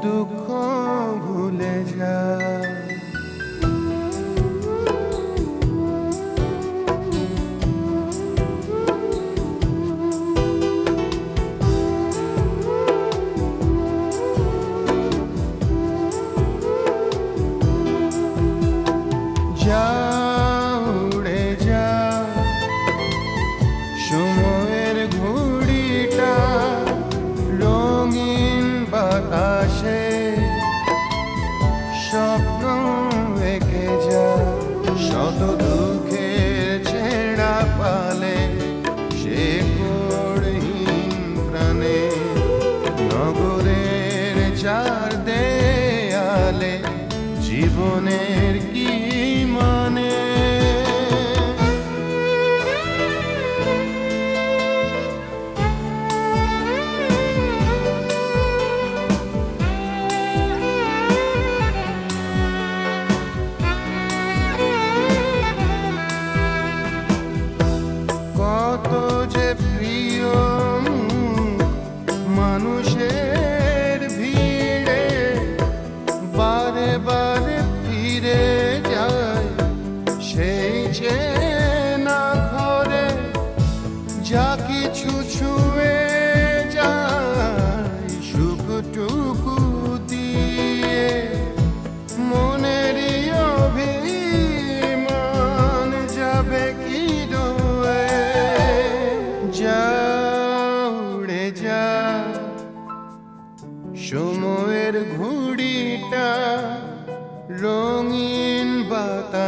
দুঃখ ভুলে যায়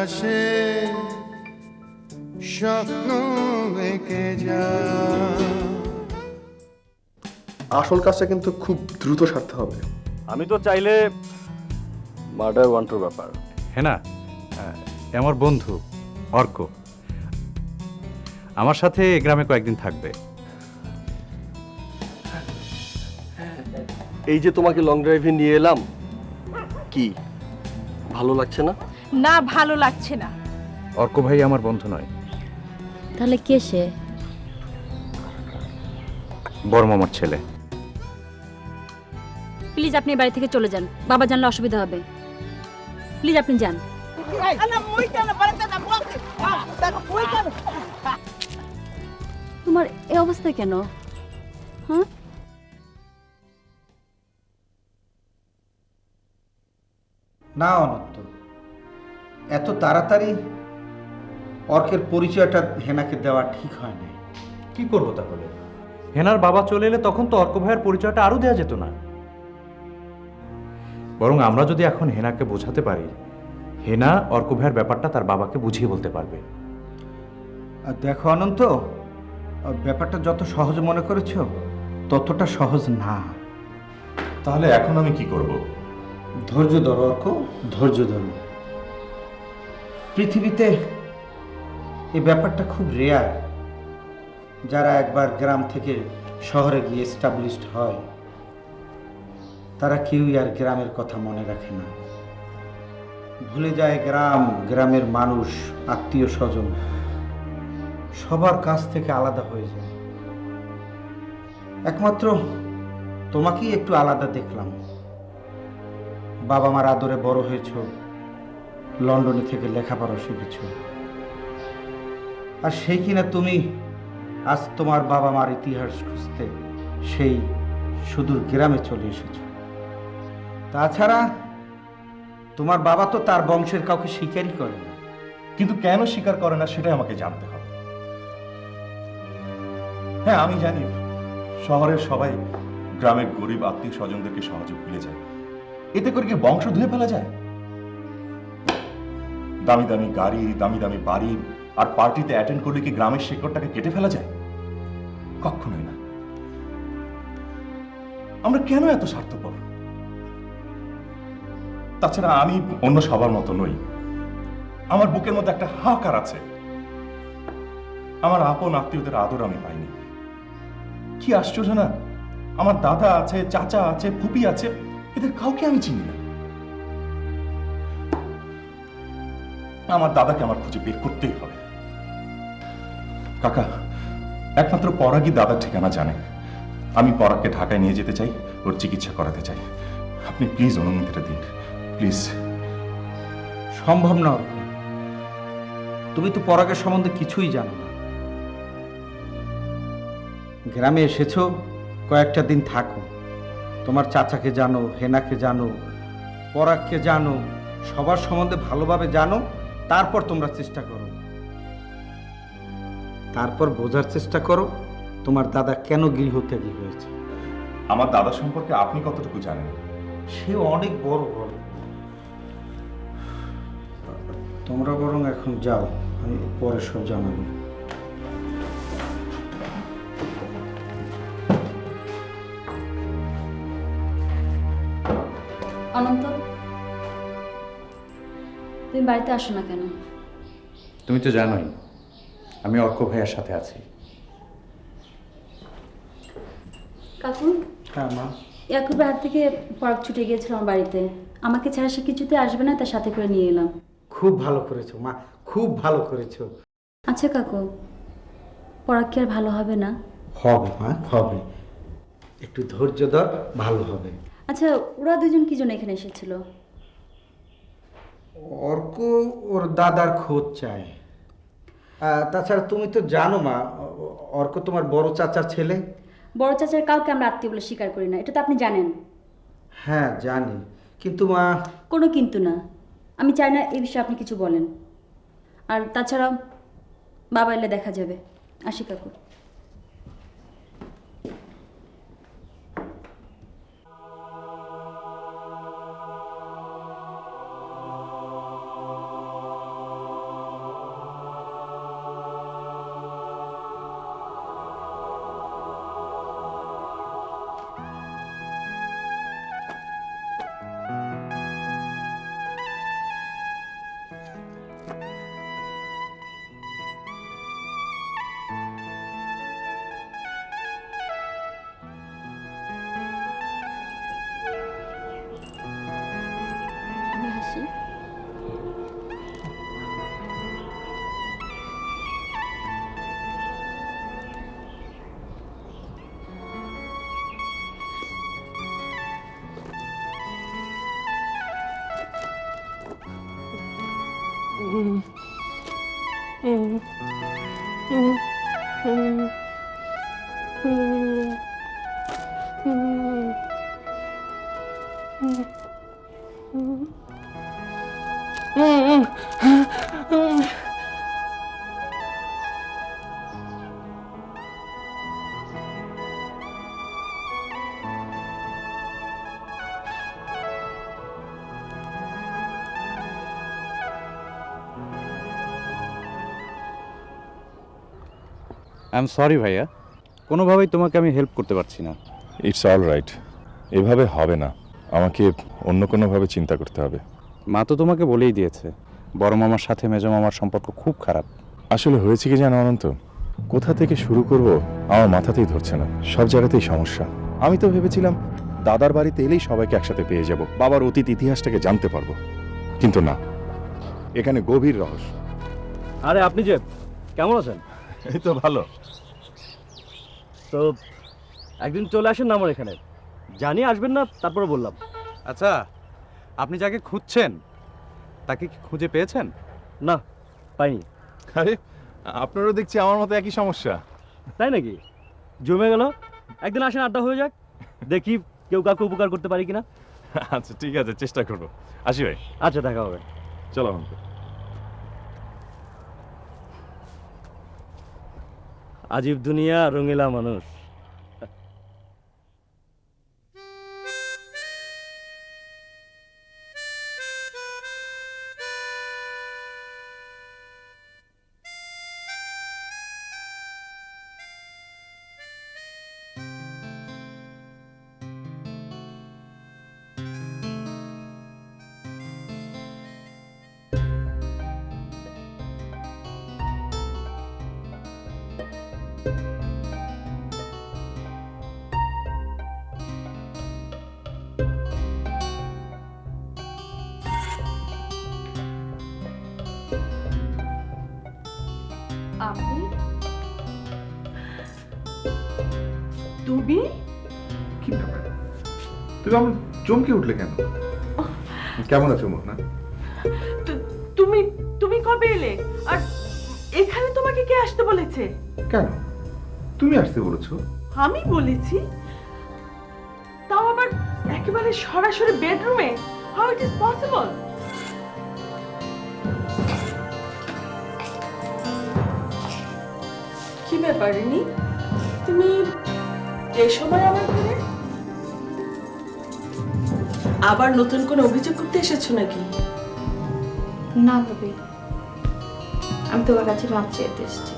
বাতাসে স্বপ্ন এঁকে যা। আসল কাজটা কিন্তু খুব দ্রুত সারতে হবে। আমি তো চাইলে মার্ডার ওয়ান্টুর ব্যাপার। হ্যাঁ না এ আমার বন্ধু অর্ক। আমার সাথে এ গ্রামে কয়েকদিন থাকবে। এই যে তোমাকে লং ড্রাইভে নিয়ে এলাম কি ভালো লাগছে না? না ভালো লাগছে না। অর্ক ভাই আমার বন্ধু নয়। তাহলে কে সে? বড় মামার ছেলে। প্লিজ আপনি বাড়ি থেকে চলে যান। বাবা জানলে অসুবিধা হবে। প্লিজ আপনি যান। তোমার এ অবস্থা কেন? হ্যাঁ? না অনন্ত। এত তাড়াতাড়ি অর্কের পরিচয়টা হেনাকে দেওয়া ঠিক হয় না কি করব তাহলে? হেনার বাবা চলে এলে তখন তো অর্ক ভাইয়ের পরিচয়টা আরও দেওয়া যেত না। বরং আমরা যদি এখন হেনাকে বোঝাতে পারি হেনা অর্ক ভাইয়ের ব্যাপারটা তার বাবাকে বুঝিয়ে বলতে পারবে। আর দেখো অনন্ত ব্যাপারটা যত সহজ মনে করেছ ততটা সহজ না। তাহলে এখন আমি কি করব? ধৈর্য ধরো অর্ক ধৈর্য ধরো। পৃথিবীতে এই ব্যাপারটা খুব রেয়ার যারা একবার গ্রাম থেকে শহরে গিয়ে এস্টাবলিশড হয়, তারা কেউই আর গ্রামের কথা মনে রাখে না। ভুলে যায় গ্রাম, গ্রামের মানুষ, আত্মীয় স্বজন, সবার কাছ থেকে আলাদা হয়ে যায়। একমাত্র তোমাকেই একটু আলাদা দেখলাম। বাবা মার আদরে বড় হয়েছ লন্ডনে থেকে লেখাপড়া শিখেছ আর সেই কিনা তুমি আজ তোমার বাবা মার ইতিহাস খুঁজতে সেই সুদূর গ্রামে চলে এসেছ। তাছাড়া তোমার বাবা তো তার বংশের কাউকে স্বীকারই করে না। কিন্তু কেন স্বীকার করে না সেটাই আমাকে জানতে হবে। হ্যাঁ আমি জানি শহরের সবাই গ্রামের গরিব আত্মীয় স্বজনদেরকে সহজে ভুলে যায়। এতে করে কি বংশ ধুয়ে ফেলা যায়? দামি দামি গাড়ি, দামি দামি বাড়ি, আর পার্টিতে অ্যাটেন্ড করলে কি গ্রামের শেকড়টাকে কেটে ফেলা যায়? কখনোই না। আমরা কেন এত স্বার্থপর? তাছাড়া আমি অন্য সবার মতো নই। আমার বুকের মধ্যে একটা হাহাকার আছে। আমার আপন আত্মীয়দের আদর আমি পাইনি। কি আশ্চর্য না? আমার দাদা আছে, চাচা আছে, ফুপি আছে, এদের কাউকে আমি চিনি না। আমার দাদাকে আমার খুঁজে বের করতেই হবে। কাকা, একমাত্র পরাগই দাদার ঠিকানা জানে। আমি পরাগকে ঢাকায় নিয়ে যেতে চাই, ওর চিকিৎসা করাতে চাই। আপনি প্লিজ অনুমতিটা দিন। প্লিজ। সম্ভব না তুমি তো পরাগের সম্বন্ধে কিছুই জানো না। গ্রামে এসেছ, কয়েকটা দিন থাকো। তোমার চাচাকে জানো, হেনাকে জানো, পরাগকে জানো, সবার সম্বন্ধে ভালোভাবে জানো। তারপর তোমরা চেষ্টা করো। তারপর বোঝার চেষ্টা করো তোমার দাদা কেন গৃহত্যাগী হয়েছে। আমার দাদা সম্পর্কে আপনি কতটুকু জানেন? সে অনেক বড় বড়। তোমরা বরং এখন যাও আমি পরে সব জানাব। অনন্ত তুমি বাড়িতে আসো না কেন? তুমি তো জানোই আমি অর্ক ভাইয়ের সাথে আছি। কাকু? হ্যাঁ মা। ইয়াকুবের হাত থেকে পরাগ ছুটে গিয়েছিল আমার বাড়িতে। আমাকে ছাড়া সে কিছুতে আসবে না তার সাথে করে নিয়ে এলাম। খুব ভালো করেছ মা খুব ভালো করেছ। আচ্ছা কাকু পরাগ কি আর ভালো হবে না? হবে মা হবে। একটু ধৈর্য ধর ভালো হবে। আচ্ছা ওরা দুজন কি জন্য এখানে এসেছিল? অর্ক ওর দাদার খোঁজ চায়। তাছাড়া তুমি তো জানো মা অর্ক তোমার বড় চাচার ছেলে। বড় চাচার কাউকে আমরা আত্মীয় বলে স্বীকার করি না এটা তো আপনি জানেন। হ্যাঁ জানি। কিন্তু মা কোনো কিন্তু না। আমি চাই না এই বিষয়ে আপনি কিছু বলেন। আর তাছাড়া বাবা এলে দেখা যাবে। আসি কাকু। 嗯。嗯。嗯。嗯。আই এম সরি ভাইয়া। কোনোভাবেই তোমাকে আমি হেল্প করতে পারছি না। ইটস অল রাইট এভাবে হবে না। আমাকে অন্য কোনোভাবে চিন্তা করতে হবে। মা তো তোমাকে বলেই দিয়েছে। বড় মামার সাথে মেজো মামার সম্পর্ক খুব খারাপ। আসলে হয়েছে কি জানো অনন্ত? কোথা থেকে শুরু করব আমার মাথাতেই ধরছে না। সব জায়গাতেই সমস্যা। আমি তো ভেবেছিলাম দাদার বাড়িতে এলেই সবাইকে একসাথে পেয়ে যাব। বাবার অতীত ইতিহাসটাকে জানতে পারব। কিন্তু না। এখানে গভীর রহস্য। আরে আপনি যে কেমন আছেন? এই তো ভালো। তো একদিন চলে আসেন না আমার এখানে। জানি আসবেন না তারপরে বললাম। আচ্ছা আপনি যাকে খুঁজছেন তাকে কি খুঁজে পেয়েছেন? না পাইনি। আরে আপনারও দেখছি আমার মতো একই সমস্যা। তাই নাকি? জমে গেল। একদিন আসেন আড্ডা হয়ে যাক। দেখি কেউ কাউকে উপকার করতে পারি কিনা। আচ্ছা ঠিক আছে চেষ্টা করব। আসি ভাই। আচ্ছা দেখা হবে। চলো অনন্ত আজীব দুনিয়া রঙিলা মানুষ। তুমি আমার চমকে উঠলে কেন? কেমন আছো মোহনা? তুমি তুমি কবে এলে? আর এখানে তোমাকে কে আসতে বলেছে? কেন? তুমি আসতে বলেছ? আমি বলেছি? তাও আবার একেবারে সরাসরি বেডরুমে? হাউ ইট ইজ পসিবল কি ব্যাপার রিনি? তুমি এই সময় আমার আবার নতুন করে অভিযোগ করতে এসেছ নাকি? না ভাবি। আমি তোমার কাছে মাপ চেয়েতে এসেছি।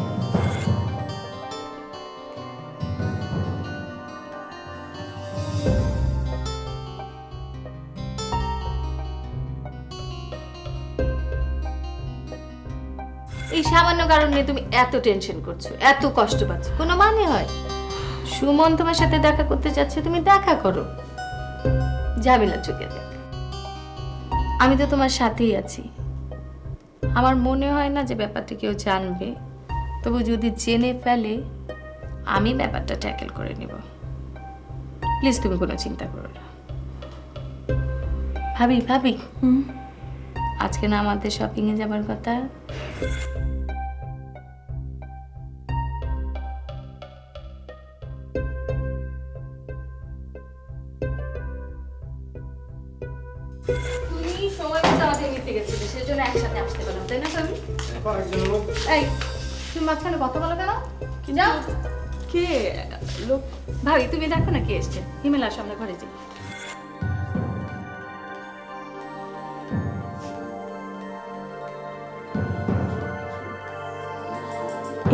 এই সামান্য কারণে তুমি এত টেনশন করছ, এত কষ্ট পাচ্ছ। কোনো মানে হয়? সুমন তোমার সাথে দেখা করতে চাচ্ছে তুমি দেখা করো। ঝামেলা চুকে দেখ আমি তো তোমার সাথেই আছি। আমার মনে হয় না যে ব্যাপারটা কেউ জানবে। তবু যদি জেনে ফেলে আমি ব্যাপারটা ট্যাকেল করে নিব। প্লিজ তুমি কোনো চিন্তা করো না। ভাবি ভাবি। আজকে না আমাদের শপিংয়ে যাবার কথা? তাই না ভাবি এই তুমি মাঝখানে কথা বলো কেন? যাও। কে? লোক। ভাবি তুমি দেখো না কে এসছে। আমরা ঘরে যাই।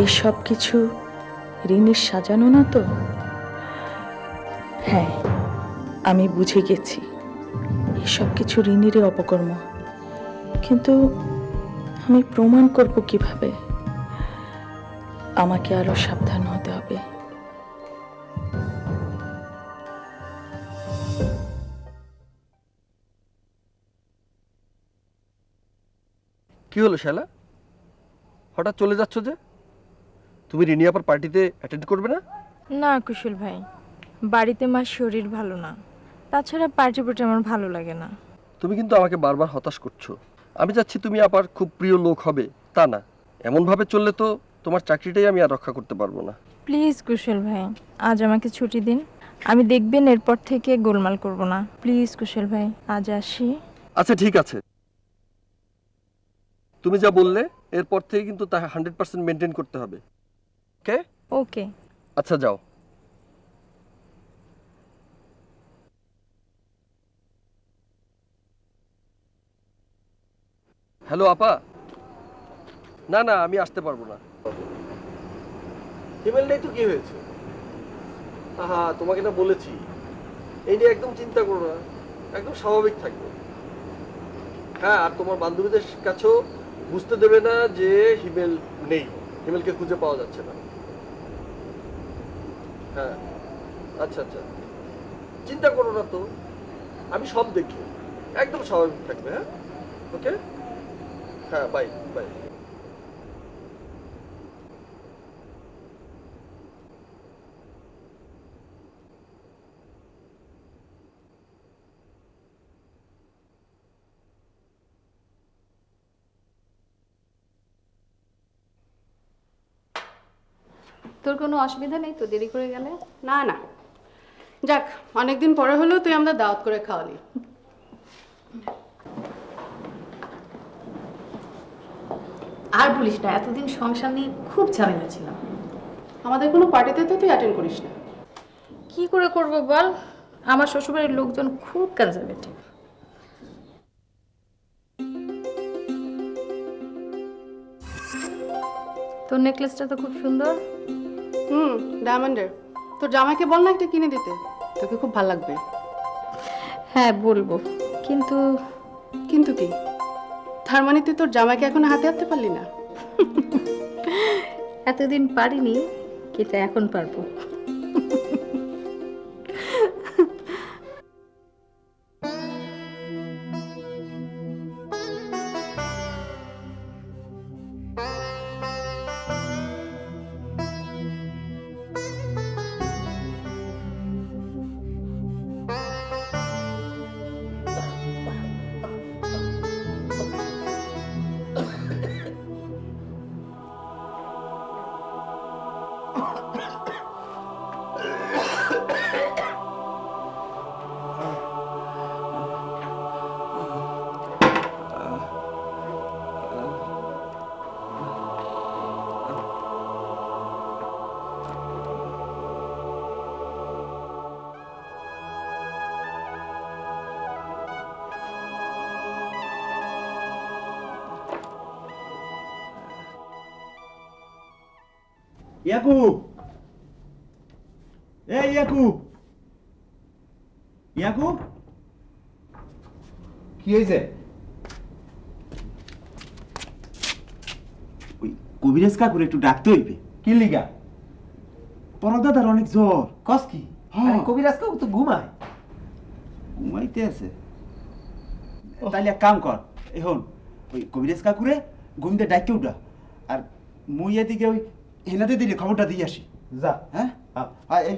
এসব কিছু ঋণের সাজানো না তো? হ্যাঁ আমি বুঝে গেছি। এসব কিছু ঋণেরই অপকর্ম। কিন্তু আমি প্রমাণ করব কীভাবে? আমাকে আরও সাবধান হতে হবে। কি হলো শালা? হঠাৎ চলে যাচ্ছ যে? তুমি রিনি আপার পার্টিতে অ্যাটেন্ড করবে না? না কুশল ভাই। বাড়িতে মার শরীর ভালো না। তাছাড়া পার্টি পুটি আমার ভালো লাগে না। তুমি কিন্তু আমাকে বারবার হতাশ করছ। আমি চাচ্ছি তুমি আবার খুব প্রিয় লোক হবে তা না। এমনভাবে চললে তো তোমার চাকরিটাই আমি আর রক্ষা করতে পারব না। প্লিজ কুশল ভাই আজ আমাকে ছুটি দিন। আমি দেখবেন এরপর থেকে গোলমাল করব না। প্লিজ কুশল ভাই আজ আসি। আচ্ছা ঠিক আছে। তুমি যা বললে এরপর থেকে কিন্তু তা হান্ড্রেড পার্সেন্ট মেনটেন করতে হবে। ওকে ওকে আচ্ছা যাও। হ্যালো আপা। না না, আমি আসতে পারব না। হিমেল নেই তো কি হয়েছে? হ্যাঁ তোমাকে না বলেছি। এই নিয়ে একদম চিন্তা করো না। একদম স্বাভাবিক থাকবে। হ্যাঁ আর তোমার বান্ধবীদের কাছেও বুঝতে দেবে না যে হিমেল নেই। হিমেলকে খুঁজে পাওয়া যাচ্ছে না। হ্যাঁ আচ্ছা আচ্ছা। চিন্তা করো না তো। আমি সব দেখি। একদম স্বাভাবিক থাকবে হ্যাঁ? ওকে? হ্যাঁ বাই বাই তোর কোনো অসুবিধা নেই তো? দেরি করে গেলে? না না। যাক অনেকদিন পরে হলেও তুই আমরা দাওয়াত করে খাওয়ালি। আর বলিস না এতদিন সংসার নিয়ে খুব ঝামেলা ছিলাম। আমাদের কোনো পার্টিতে তো তুই অ্যাটেন্ড করিস না। কি করে করব বল? আমার শ্বশুরবাড়ির লোকজন খুব কনজারভেটিভ তোর নেকলেসটা তো খুব সুন্দর। হুম ডায়মন্ডের তোর জামাইকে বল না একটা কিনে দিতে। তোকে খুব ভালো লাগবে। হ্যাঁ বলব। কিন্তু কিন্তু কি? তার মানে তুই তোর জামাইকে এখন হাতে হাতে পারলি না? এতদিন পারিনি, কিন্তু এখন পারব। ইয়াকুব এই ইয়াকুব ইয়াকুব কি হয়েছে ওই কবিরাজ কাকুর একটু ডাকতে হইবে কি লিগা পরদাদার অনেক জ্বর কস কি হ্যাঁ। কবিরাজ কাকু তো ঘুমায় ঘুমাইতে আছে তাইলে এক কাম কর এখন ওই কবিরাজ কাকুরে ঘুমতে ডাইকে উঠা আর মুই এদিকে ওই হেনাতে দিলে খবরটা দিয়ে আসি। যা। হ্যাঁ? এই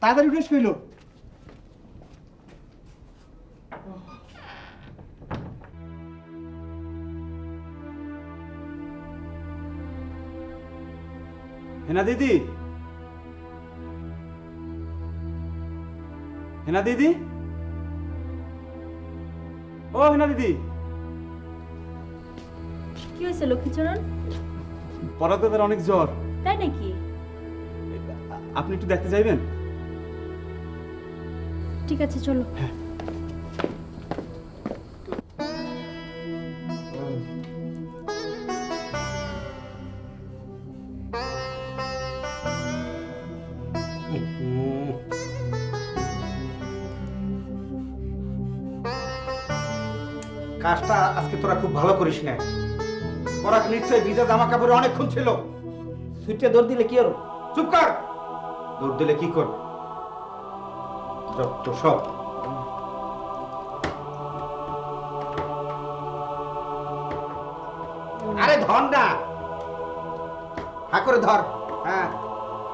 তাড়াতাড়ি উঠে কইল। হেনা দিদি? হেনা দিদি? ও হেনা দিদি। কি হয়েছে লক্ষ্মীচরণ? পরাদাদার অনেক জ্বর। তাই নাকি? আপনি একটু দেখতে যাইবেন? ঠিক আছে চলো। কাজটা আজকে তোরা খুব ভালো করিস না। ওরা নিশ্চয়ই ভিজা জামা কাপড়ে অনেকক্ষণ ছিল। সুইটে দৌড় দিলে কি চুপ কর। দৌড় দিলে কি কর যত সব। আরে ধর না। হা করে ধর। হ্যাঁ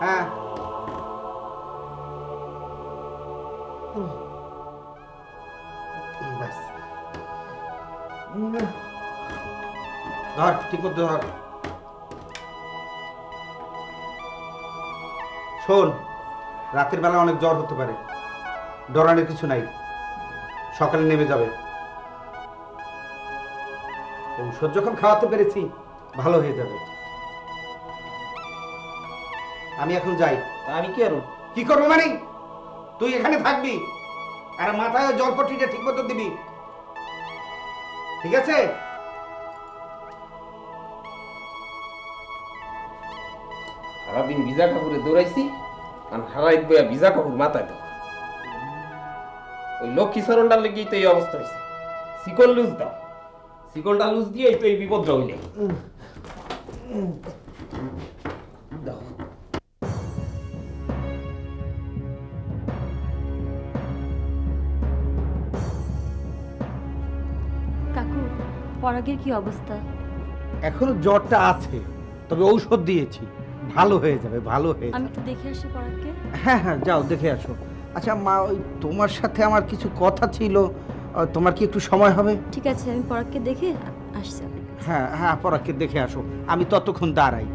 হ্যাঁ। ধর, ঠিক মতো ধর। শোন রাতের বেলা অনেক জ্বর হতে পারে। ডরানোর কিছু নাই। সকালে নেমে যাবে। ঔষধ যখন খাওয়াতে পেরেছি ভালো হয়ে যাবে। আমি এখন যাই। আমি কি আরও কি করব মানে? তুই এখানে থাকবি আর মাথায় জলপট্টিটা ঠিক মতো দিবি। ঠিক আছে? সারাদিন ভিজা কাপড়ে দৌড়াইছি। আর হারাইত বইয়া ভিজা কাপড় মাথায় দাও ওই লক্ষ্মী সরণটার লেগেই তো এই অবস্থা হয়েছে শিকল লুজ দাও। শিকলটা লুজ দিয়েই তো এই বিপদ হইলে দাও। কাকু পরাগের কি অবস্থা? এখনও জ্বরটা আছে তবে ঔষধ দিয়েছি। ভালো হয়ে যাবে ভালো হয়ে আমি একটু দেখে আসি পরাগকে হ্যাঁ হ্যাঁ যাও দেখে আসো। আচ্ছা মা ওই তোমার সাথে আমার কিছু কথা ছিল আহ, তোমার কি একটু সময় হবে? ঠিক আছে আমি পরাগকে দেখে আসছি আপনার কাছে। হ্যাঁ হ্যাঁ পড়াকে দেখে আসো। আমি ততক্ষণ দাঁড়াই।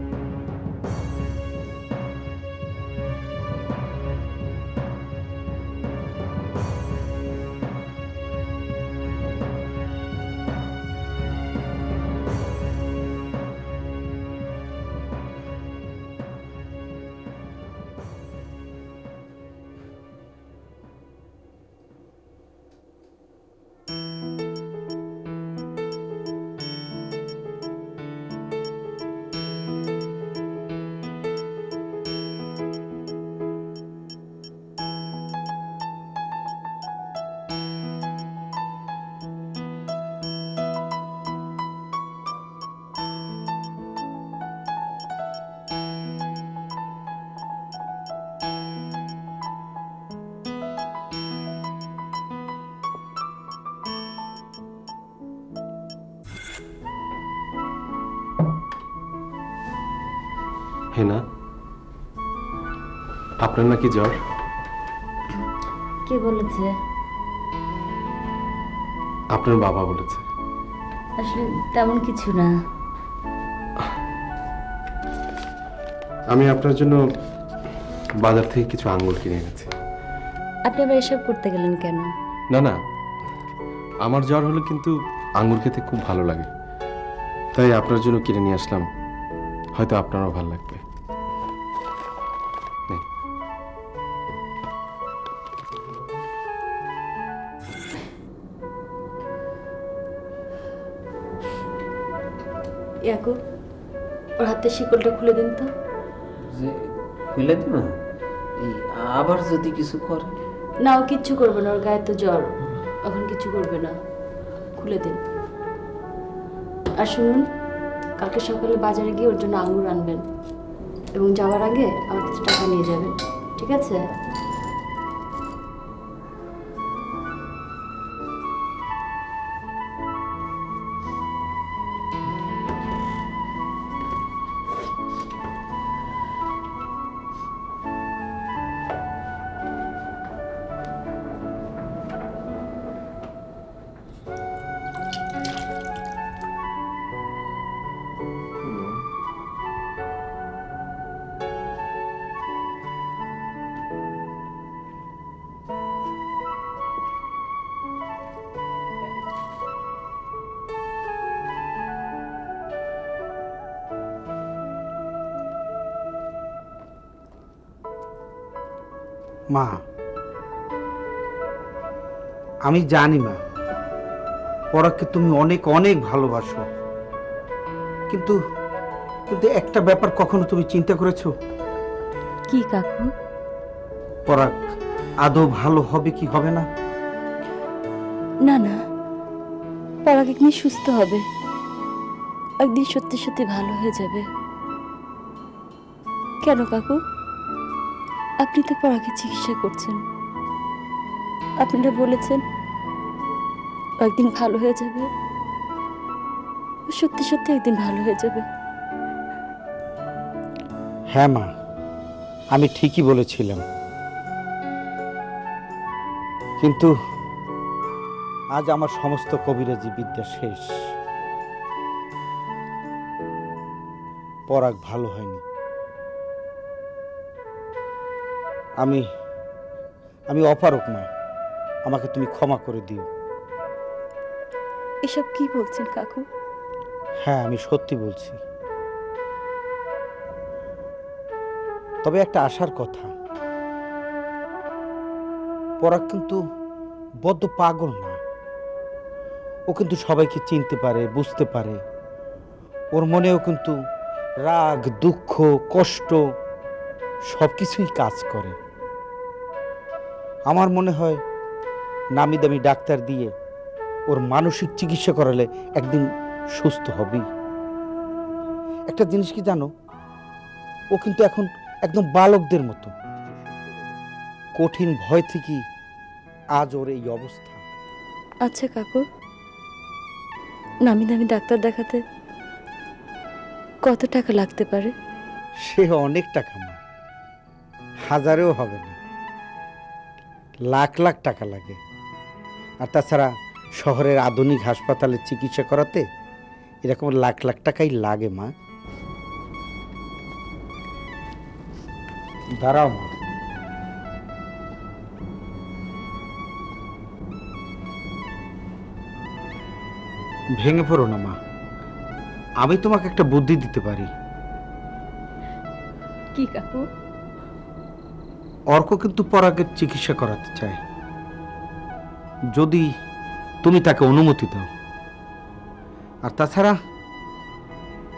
হেনা আপনার নাকি জ্বর? কে বলেছে? আপনার বাবা বলেছে। আসলে তেমন কিছু না। আমি আপনার জন্য বাজার থেকে কিছু আঙ্গুর কিনে এনেছি। আপনি আবার এসব করতে গেলেন কেন? না না। আমার জ্বর হলো কিন্তু আঙ্গুর খেতে খুব ভালো লাগে। তাই আপনার জন্য কিনে নিয়ে আসলাম। হয়তো আপনারও ভালো লাগবে। ইয়াকু ওর হাতে শিকলটা খুলে দিন তো। যে খুলে দিব? এই আবার যদি কিছু করে? না ও কিচ্ছু করবে না ওর গায়ে তো জ্বর। এখন কিছু করবে না। খুলে দিন। আর শুনুন কালকে সকালে বাজারে গিয়ে ওর জন্য আঙুর আনবেন। এবং যাওয়ার আগে আমার কিছু টাকা নিয়ে যাবেন। ঠিক আছে? মা আমি জানি মা পরাগকে তুমি অনেক অনেক ভালোবাসো। কিন্তু কিন্তু একটা ব্যাপার কখনো তুমি চিন্তা করেছ? কি কাকু? পরাগ আদৌ ভালো হবে কি হবে না? না না পরাগ একদিন সুস্থ হবে। একদিন সত্যি সত্যি ভালো হয়ে যাবে। কেন কাকু? আপনি তো পরাগে চিকিৎসা করছেন। আপনারা বলেছেন, একদিন ভালো হয়ে যাবে। সত্যি সত্যি একদিন ভালো হয়ে যাবে। হ্যাঁ মা, আমি ঠিকই বলেছিলাম। কিন্তু আজ আমার সমস্ত কবিরাজি বিদ্যা শেষ। পরাগ ভালো হয়নি। আমি আমি অপারক মা আমাকে তুমি ক্ষমা করে দিও। এসব কি বলছেন কাকু? হ্যাঁ আমি সত্যি বলছি। তবে একটা আশার কথা। পরাগ কিন্তু বদ্ধ পাগল না। ও কিন্তু সবাইকে চিনতে পারে বুঝতে পারে। ওর মনেও কিন্তু রাগ দুঃখ কষ্ট সব কিছুই কাজ করে। আমার মনে হয় নামি দামি ডাক্তার দিয়ে ওর মানসিক চিকিৎসা করালে একদিন সুস্থ হবেই। একটা জিনিস কি জানো? ও কিন্তু এখন একদম বালকদের মতো। কঠিন ভয় থেকেই আজ ওর এই অবস্থা। আচ্ছা কাকু নামি দামি ডাক্তার দেখাতে কত টাকা লাগতে পারে? সে অনেক টাকা মা। হাজারেও হবে না। লাখ লাখ টাকা লাগে। আর তাছাড়া শহরের আধুনিক হাসপাতালে চিকিৎসা করাতে এরকম লাখ লাখ টাকাই লাগে মা। দাঁড়াও মা। ভেঙে পড়ো না মা। আমি তোমাকে একটা বুদ্ধি দিতে পারি। কি কাকু? অর্ক কিন্তু পরাগের চিকিৎসা করাতে চায়। যদি তুমি তাকে অনুমতি দাও। আর তাছাড়া,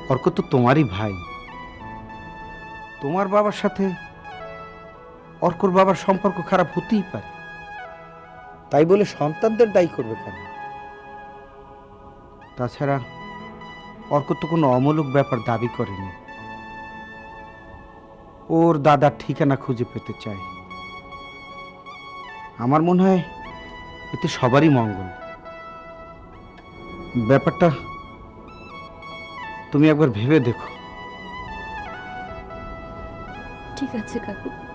অর্ক তো তোমারই ভাই। তোমার বাবার সাথে অর্কর বাবার সম্পর্ক খারাপ হতেই পারে। তাই বলে সন্তানদের দায়ী করবে কেন? তাছাড়া, অর্ক তো কোনো অমূলক ব্যাপার দাবি করেনি। ওর দাদার ঠিকানা খুঁজে পেতে চাই। আমার মনে হয় এতে সবারই মঙ্গল। ব্যাপারটা তুমি একবার ভেবে দেখো। ঠিক আছে, কাকু।